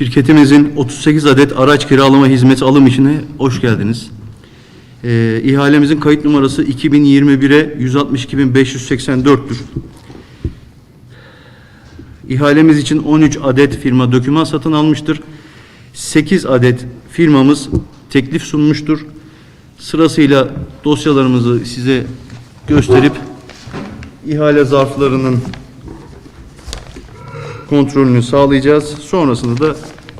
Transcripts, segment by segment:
Şirketimizin 38 adet araç kiralama hizmeti alım işine hoş geldiniz. Ee, ihalemizin kayıt numarası 2021'e 162.584'tür. İhalemiz için 13 adet firma doküman satın almıştır. 8 adet firmamız teklif sunmuştur. Sırasıyla dosyalarımızı size gösterip ihale zarflarının kontrolünü sağlayacağız. Sonrasında da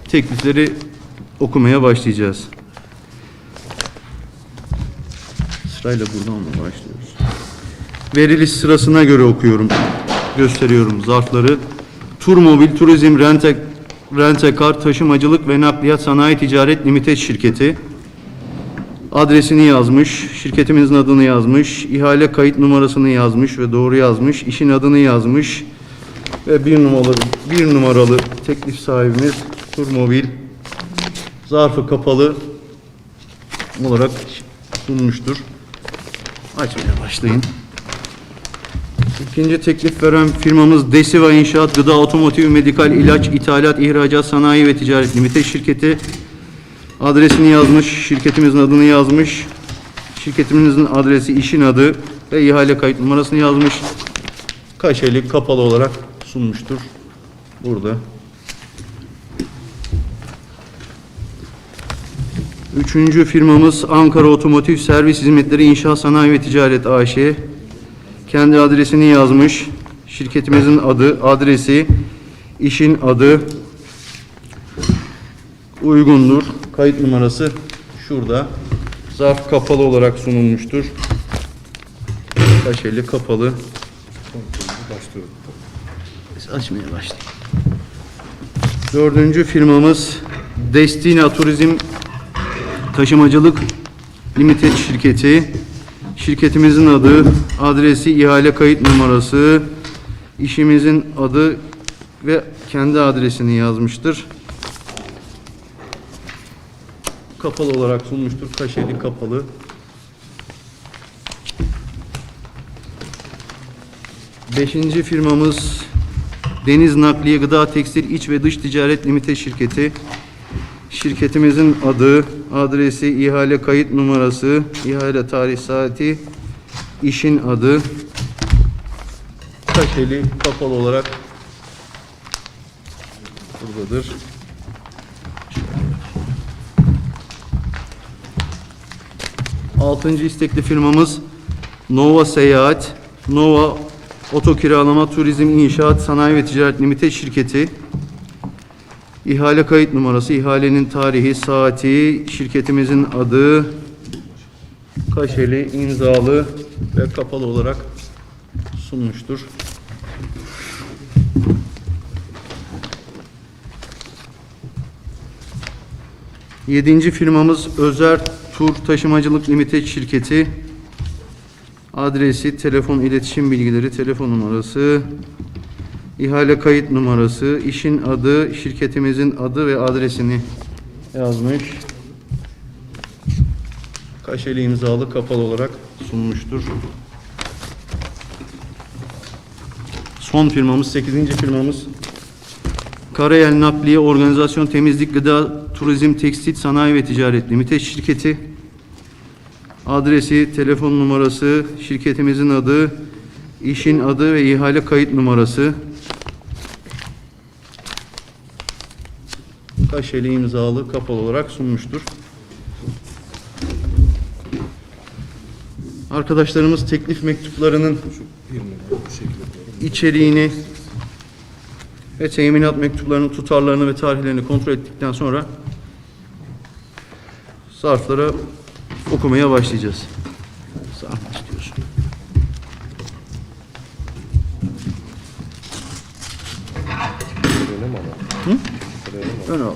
teklifleri okumaya başlayacağız. Sırayla buradan mı başlıyoruz? Veriliş sırasına göre okuyorum. Gösteriyorum zarfları. Turmobil Turizm Rente, Rentekar Taşımacılık ve Nakliyat Sanayi Ticaret Limited Şirketi. Adresini yazmış, şirketimizin adını yazmış, ihale kayıt numarasını yazmış ve doğru yazmış, işin adını yazmış ve bir numaralı bir numaralı teklif sahibimiz Turmobil zarfı kapalı olarak sunmuştur. Açmaya başlayın. İkinci teklif veren firmamız Desiva İnşaat, Gıda, Otomotiv, Medikal, İlaç, İthalat, İhracat, Sanayi ve Ticaret Limited şirketi. Adresini yazmış, şirketimizin adını yazmış. Şirketimizin adresi, işin adı ve ihale kayıt numarasını yazmış. Kaşeli kapalı olarak sunmuştur. Burada. Üçüncü firmamız Ankara Otomotiv Servis Hizmetleri İnşaat Sanayi ve Ticaret AŞ. Kendi adresini yazmış. Şirketimizin adı, adresi, işin adı uygundur. Kayıt numarası şurada. Zarf kapalı olarak sunulmuştur. Kaşeli kapalı. Biz açmaya başlayalım. Dördüncü firmamız Destina Turizm Taşımacılık Limited şirketi. Şirketimizin adı, adresi, ihale kayıt numarası, işimizin adı ve kendi adresini yazmıştır. Kapalı olarak sunmuştur. Kaşeli kapalı. Beşinci firmamız Deniz Nakliye Gıda Tekstil İç ve Dış Ticaret Limited şirketi. Şirketimizin adı, adresi, ihale kayıt numarası, ihale tarih saati, işin adı, kaşeli kapalı olarak buradadır. Altıncı istekli firmamız Nova Seyahat, Nova Oto Kiralama Turizm İnşaat Sanayi ve Ticaret Limited şirketi. İhale kayıt numarası, ihalenin tarihi, saati, şirketimizin adı, kaşeli, imzalı ve kapalı olarak sunmuştur. Yedinci firmamız Özer Tur Taşımacılık Limited şirketi. Adresi, telefon iletişim bilgileri, telefon numarası, ihale kayıt numarası, işin adı, şirketimizin adı ve adresini yazmış. Kaşeli imzalı kapalı olarak sunmuştur. Son firmamız, 8. firmamız Karayel Nakliye Organizasyon Temizlik Gıda Turizm Tekstil Sanayi ve Ticaret Limited şirketi. Adresi, telefon numarası, şirketimizin adı, işin adı ve ihale kayıt numarası. Kaşeli imzalı kapalı olarak sunmuştur. Arkadaşlarımız teklif mektuplarının içeriğini ve teminat mektuplarının tutarlarını ve tarihlerini kontrol ettikten sonra zarflara okumaya başlayacağız. Zarf istiyorsun. Hı? Ön al.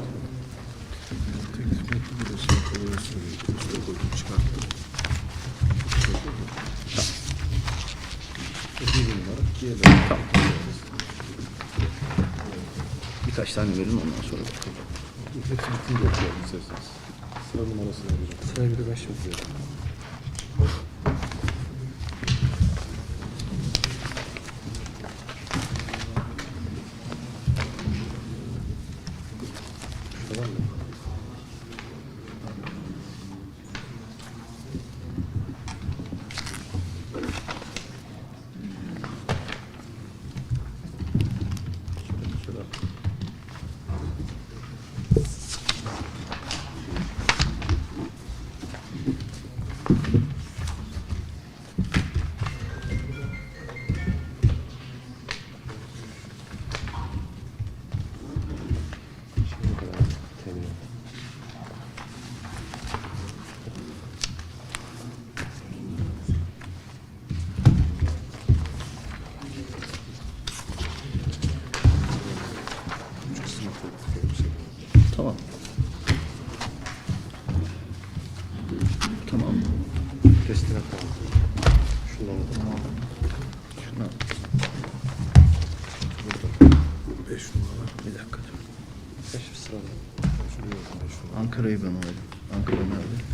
Birkaç tane verin ondan sonra bakalım. Hepsi bitince okuyalım. Sıra numarasını vereceğim. Sıra bir de Ankara'yı ben alayım. Ankara nerede?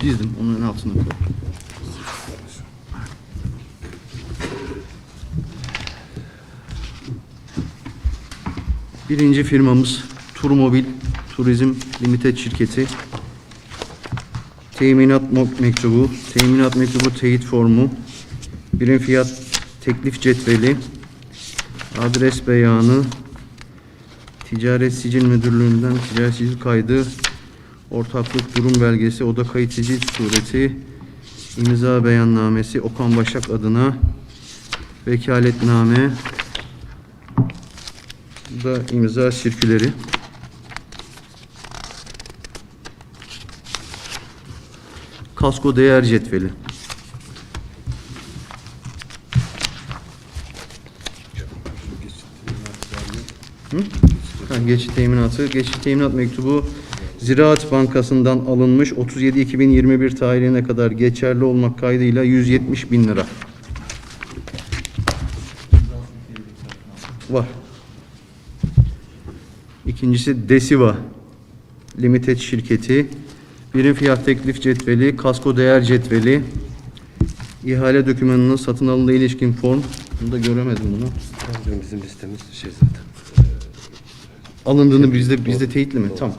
Dizdim. Onun altına. Birinci firmamız Turmobil Turizm Limited şirketi. Teminat mektubu, teminat mektubu teyit formu, birim fiyat teklif cetveli, adres beyanı, Ticaret Sicil Müdürlüğü'nden ticaret sicil kaydı, Ortaklık durum belgesi, oda kayıt sicil sureti, imza beyannamesi Okan Başak adına. Vekaletname. Da imza sirküleri. Kasko değer cetveli. Ha, geçit teminatı. Geçit teminat mektubu Ziraat Bankası'ndan alınmış 37-2021 tarihine kadar geçerli olmak kaydıyla 170 bin lira. Var. İkincisi Desiva Limited şirketi. Birim fiyat teklif cetveli, kasko değer cetveli, ihale dokümanının satın alımına ilişkin form. Bunu da göremedim bunu. Bizim listemiz şey zaten. Alındığını bizde bizde teyitli mi? Tamam.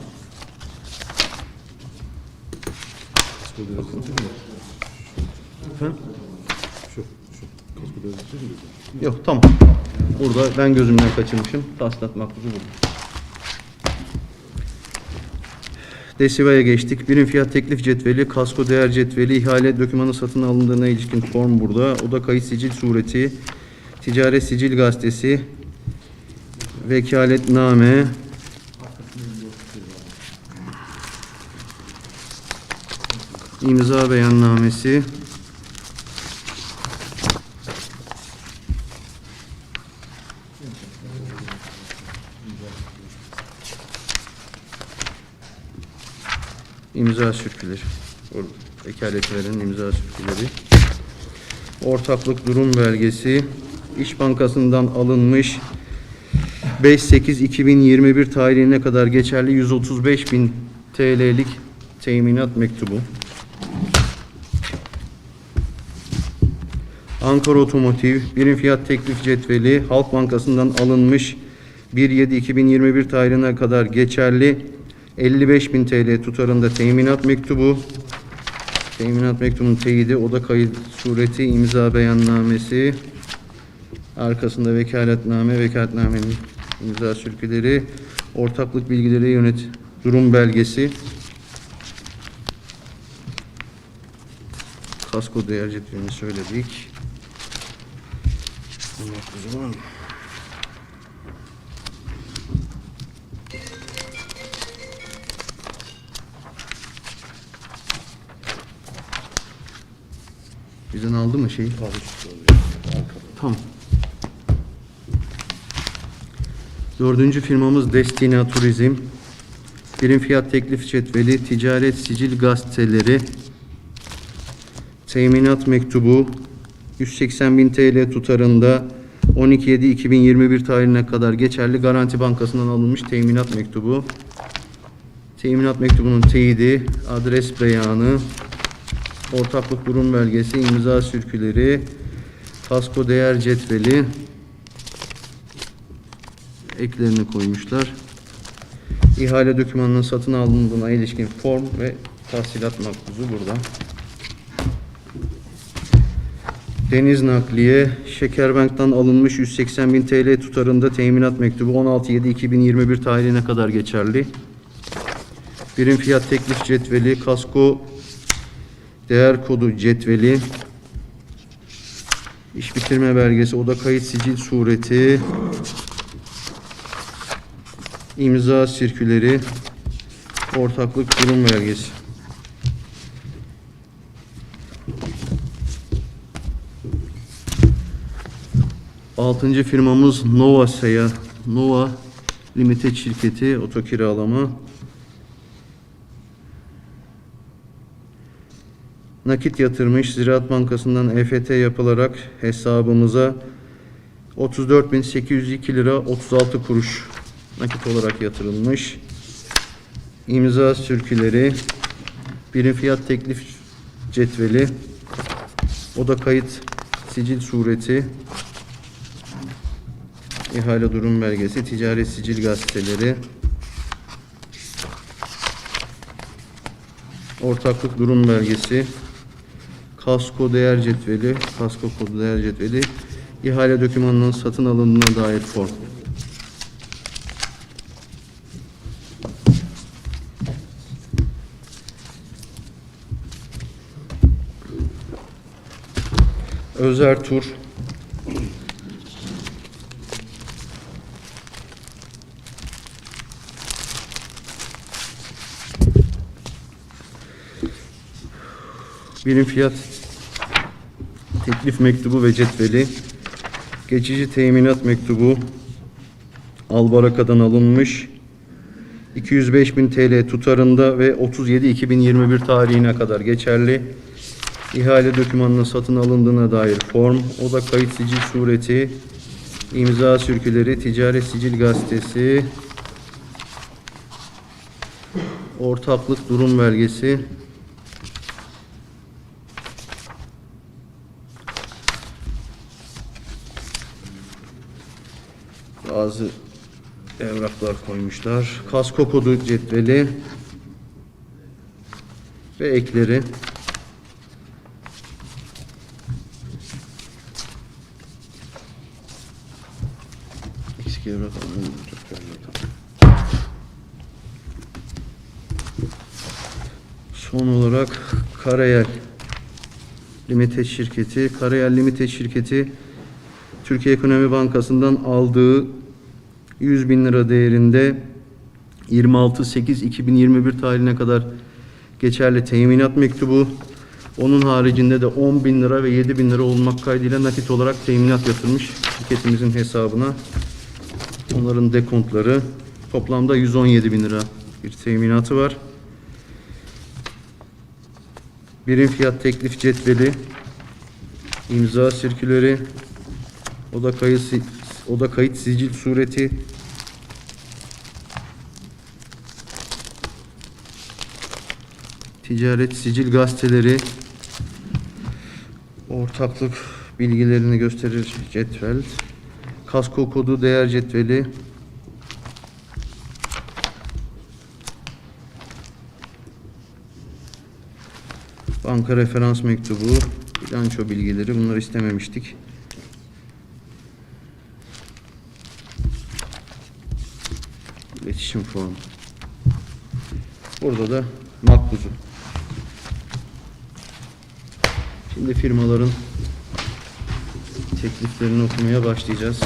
Kasko? Efendim? Şu, şu. Kasko devleti mi? dedi? Yok tamam. Burada ben gözümden kaçırmışım. Tahsilat makbuzu burada. Desiva'ya geçtik. Birim fiyat teklif cetveli, kasko değer cetveli, ihale dokümanı satın alındığına ilişkin form burada. Oda kayıt sicil sureti, ticaret sicil gazetesi, vekaletname, imza beyannamesi, imza sürküleri. Vekalet veren imza sürküleri. Ortaklık durum belgesi. İş Bankası'ndan alınmış 5-8-2021 tarihine kadar geçerli 135 bin TL'lik teminat mektubu. Ankara Otomotiv, birim fiyat teklif cetveli, Halk Bankası'ndan alınmış 1-7-2021 tarihine kadar geçerli 55 bin TL tutarında teminat mektubu, teminat mektubunun teyidi, oda kayıt sureti, imza beyannamesi, arkasında vekaletname, vekaletnamenin imza sürküleri, ortaklık bilgileri yönet durum belgesi, kasko değer cetvelini söyledik. Var mı? Bizden aldı mı şeyi? Tamam. Dördüncü firmamız Destina Turizm. Birim fiyat teklif cetveli, ticaret sicil gazeteleri, teminat mektubu 180 bin TL tutarında 12.7.2021 tarihine kadar geçerli Garanti Bankası'ndan alınmış teminat mektubu. Teminat mektubunun teyidi, adres beyanı, ortaklık durum belgesi, imza sürküleri, kasko değer cetveli eklerini koymuşlar. İhale dokümanının satın alındığına ilişkin form ve tahsilat makbuzu burada. Deniz Nakliye, Şekerbank'tan alınmış 180 bin TL tutarında teminat mektubu 16.7.2021 tarihine kadar geçerli. Birim fiyat teklif cetveli, kasko değer kodu cetveli, iş bitirme belgesi, oda kayıt sicil sureti, imza sirküleri, ortaklık durum belgesi. Altıncı firmamız Nova Seya, Nova Limited şirketi otokiralama. Nakit yatırmış Ziraat Bankası'ndan EFT yapılarak hesabımıza 34.802 lira 36 kuruş nakit olarak yatırılmış. İmza sürküleri, birim fiyat teklif cetveli, oda kayıt sicil sureti, ihale durum belgesi, ticaret sicil gazeteleri, ortaklık durum belgesi, Kasko değer cetveli, kasko kodu değer cetveli, ihale dokümanının satın alındığına dair form. Özer Tur Birim fiyat teklif mektubu ve cetveli. Geçici teminat mektubu Albaraka'dan alınmış. 205 bin TL tutarında ve 37-2021 tarihine kadar geçerli. İhale dokümanının satın alındığına dair form, oda kayıt sicil sureti, imza sürküleri, ticaret sicil gazetesi, ortaklık durum belgesi, bazı evraklar koymuşlar. Kasko kodu cetveli ve ekleri. Eksik evrak alındı. Son olarak Karayel Limited şirketi. Karayel Limited şirketi Türkiye Ekonomi Bankası'ndan aldığı 100 bin lira değerinde 26.8.2021 tarihine kadar geçerli teminat mektubu. Onun haricinde de 10 bin lira ve 7 bin lira olmak kaydıyla nakit olarak teminat yatırmış şirketimizin hesabına. Onların dekontları toplamda 117 bin lira bir teminatı var. Birim fiyat teklif cetveli, imza sirküleri, oda kayıt si- oda kayıt sicil sureti, ticaret sicil gazeteleri, ortaklık bilgilerini gösterir cetvel, kasko kodu değer cetveli, banka referans mektubu, bilanço bilgileri bunları istememiştik. İletişim formu. Burada da makbuzu. Şimdi firmaların tekliflerini okumaya başlayacağız.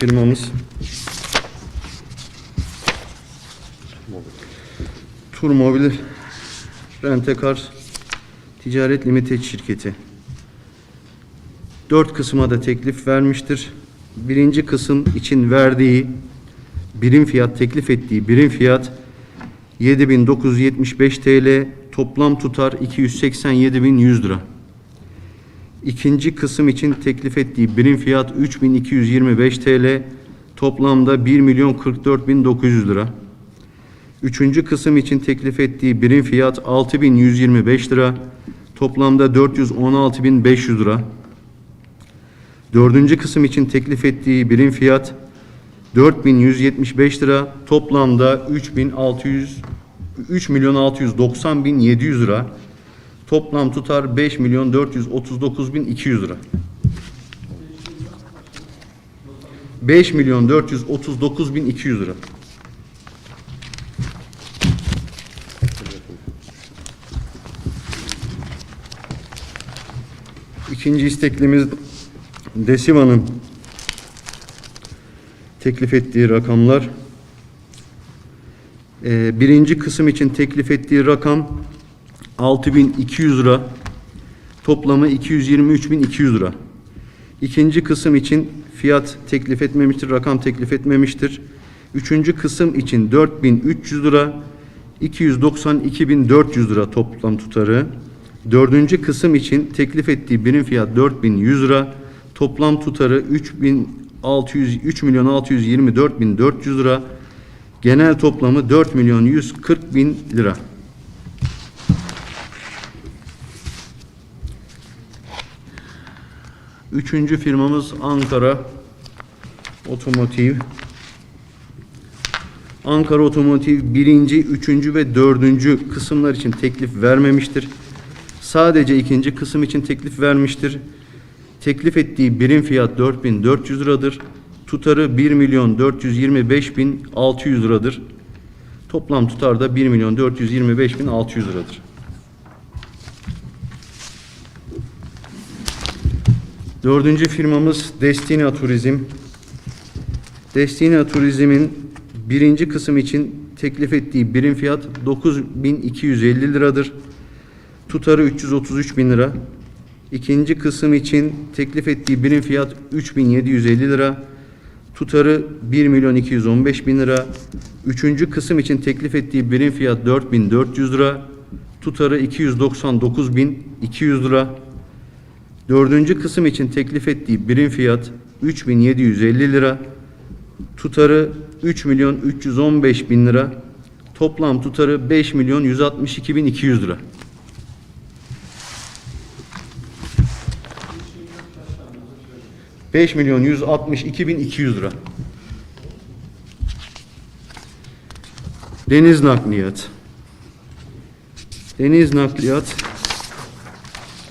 Firmamız Turmobil Rentekar Ticaret Limited şirketi. Dört kısma da teklif vermiştir. Birinci kısım için verdiği birim fiyat teklif ettiği birim fiyat 7975 TL toplam tutar 287.100 lira. İkinci kısım için teklif ettiği birim fiyat 3225 TL toplamda 1.044.900 lira. Üçüncü kısım için teklif ettiği birim fiyat 6125 lira toplamda 416.500 lira. Dördüncü kısım için teklif ettiği birim fiyat 4175 lira. Toplamda 3600 3 milyon 690 bin 700 lira. Toplam tutar 5 milyon 439 bin 200 lira. 5 milyon 439 bin 200 lira İkinci isteklimiz Desiva'nın teklif ettiği rakamlar. Ee, birinci kısım için teklif ettiği rakam 6200 lira. Toplamı 223.200 lira. İkinci kısım için fiyat teklif etmemiştir, rakam teklif etmemiştir. Üçüncü kısım için 4300 lira, 292.400 lira toplam tutarı. Dördüncü kısım için teklif ettiği birim fiyat 4100 lira, toplam tutarı 3600 3 milyon 624 bin 400 lira. Genel toplamı 4 milyon 140 bin lira. Üçüncü firmamız Ankara Otomotiv. Ankara Otomotiv birinci, üçüncü ve dördüncü kısımlar için teklif vermemiştir. Sadece ikinci kısım için teklif vermiştir. Teklif ettiği birim fiyat 4400 liradır. Tutarı 1 milyon 425 bin 600 liradır. Toplam tutar da 1 milyon 425 bin 600 liradır. Dördüncü firmamız Destina Turizm. Destina Turizm'in birinci kısım için teklif ettiği birim fiyat 9250 liradır. Tutarı 333 bin lira. İkinci kısım için teklif ettiği birim fiyat 3750 lira. Tutarı 1 milyon 215 bin lira. Üçüncü kısım için teklif ettiği birim fiyat 4400 lira. Tutarı 299 bin 200 lira. Dördüncü kısım için teklif ettiği birim fiyat 3750 lira. Tutarı 3 milyon 315 bin lira. Toplam tutarı 5 milyon 162 bin 200 lira. Beş milyon yüz altmış iki bin iki yüz lira. Deniz nakliyat. Deniz nakliyat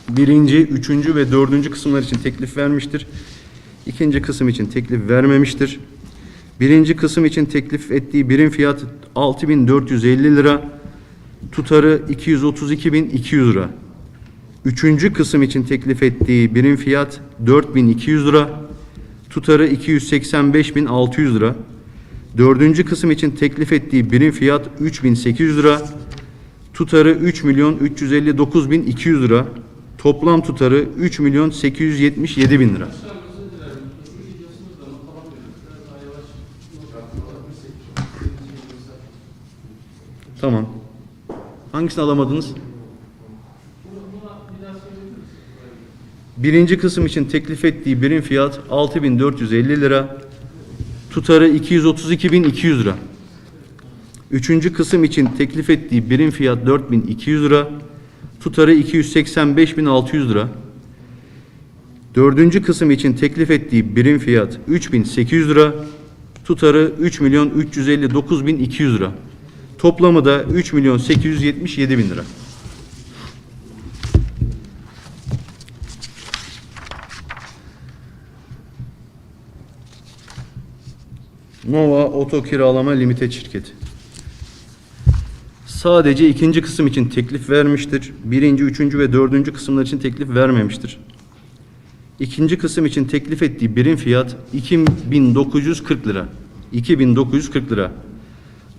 birinci, üçüncü ve dördüncü kısımlar için teklif vermiştir. İkinci kısım için teklif vermemiştir. Birinci kısım için teklif ettiği birim fiyat 6450 lira. Tutarı 232.200 lira. Üçüncü kısım için teklif ettiği birim fiyat 4200 lira. Tutarı 285.600 lira. Dördüncü kısım için teklif ettiği birim fiyat 3800 lira. Tutarı 3 milyon 359 bin 200 lira. Toplam tutarı 3 milyon 877 bin lira. Tamam. Hangisini alamadınız? Birinci kısım için teklif ettiği birim fiyat 6450 lira. Tutarı 232.200 lira. Üçüncü kısım için teklif ettiği birim fiyat 4200 lira. Tutarı 285.600 lira. Dördüncü kısım için teklif ettiği birim fiyat 3800 lira. Tutarı 3 milyon 359 bin 200 lira. Toplamı da 3 milyon 877 bin lira. Nova Oto Kiralama Limited şirketi. Sadece ikinci kısım için teklif vermiştir. Birinci, üçüncü ve dördüncü kısımlar için teklif vermemiştir. İkinci kısım için teklif ettiği birim fiyat 2940 lira. 2940 lira.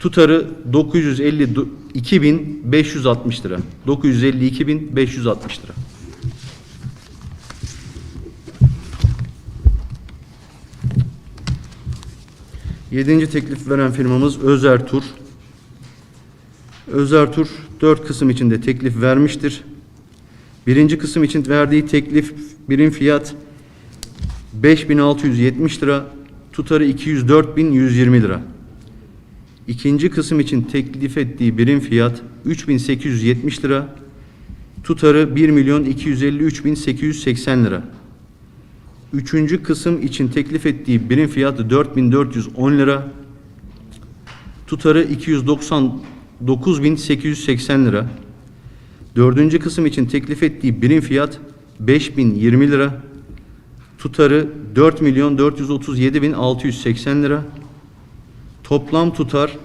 Tutarı 952.560 lira. 952.560 lira. Yedinci teklif veren firmamız Özer Tur. Özer Tur dört kısım içinde teklif vermiştir. Birinci kısım için verdiği teklif birim fiyat 5670 lira, tutarı 204.120 lira. İkinci kısım için teklif ettiği birim fiyat 3870 lira, tutarı 1 milyon 253.880 lira. Üçüncü kısım için teklif ettiği birim fiyatı 4410 lira. Tutarı 299.880 lira. Dördüncü kısım için teklif ettiği birim fiyat 5020 lira. Tutarı 4 milyon 437.680 lira. Toplam tutar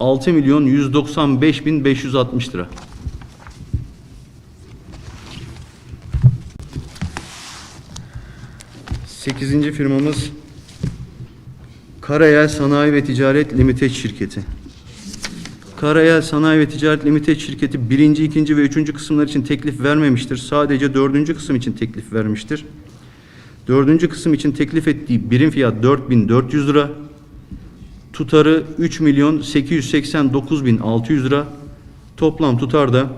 6 milyon 195.560 lira. Sekizinci firmamız Karayel Sanayi ve Ticaret Limited şirketi. Karayel Sanayi ve Ticaret Limited şirketi birinci, ikinci ve üçüncü kısımlar için teklif vermemiştir. Sadece dördüncü kısım için teklif vermiştir. Dördüncü kısım için teklif ettiği birim fiyat 4400 lira. Tutarı 3 milyon 889 bin 600 lira. Toplam tutar da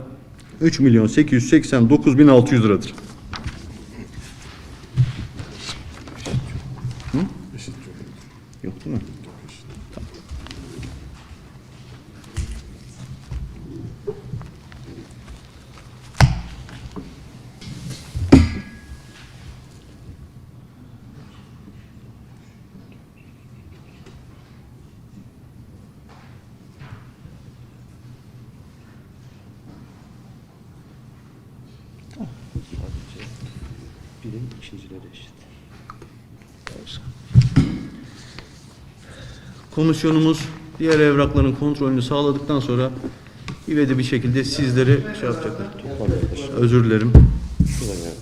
3 milyon 889 bin 600 liradır. Komisyonumuz diğer evrakların kontrolünü sağladıktan sonra ivedi bir şekilde sizleri şey yapacaklar. Özür dilerim. Şuradan yani.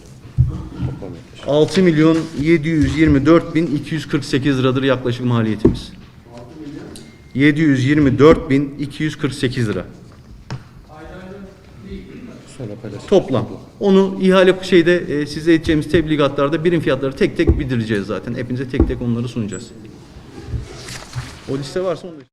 Toplam yaklaşık. 6 milyon 724 bin 248 liradır yaklaşık maliyetimiz. 724 bin 248 lira. Toplam. Onu ihale şeyde e, size edeceğimiz tebligatlarda birim fiyatları tek tek bildireceğiz zaten. Hepinize tek tek onları sunacağız. O liste varsa onu da...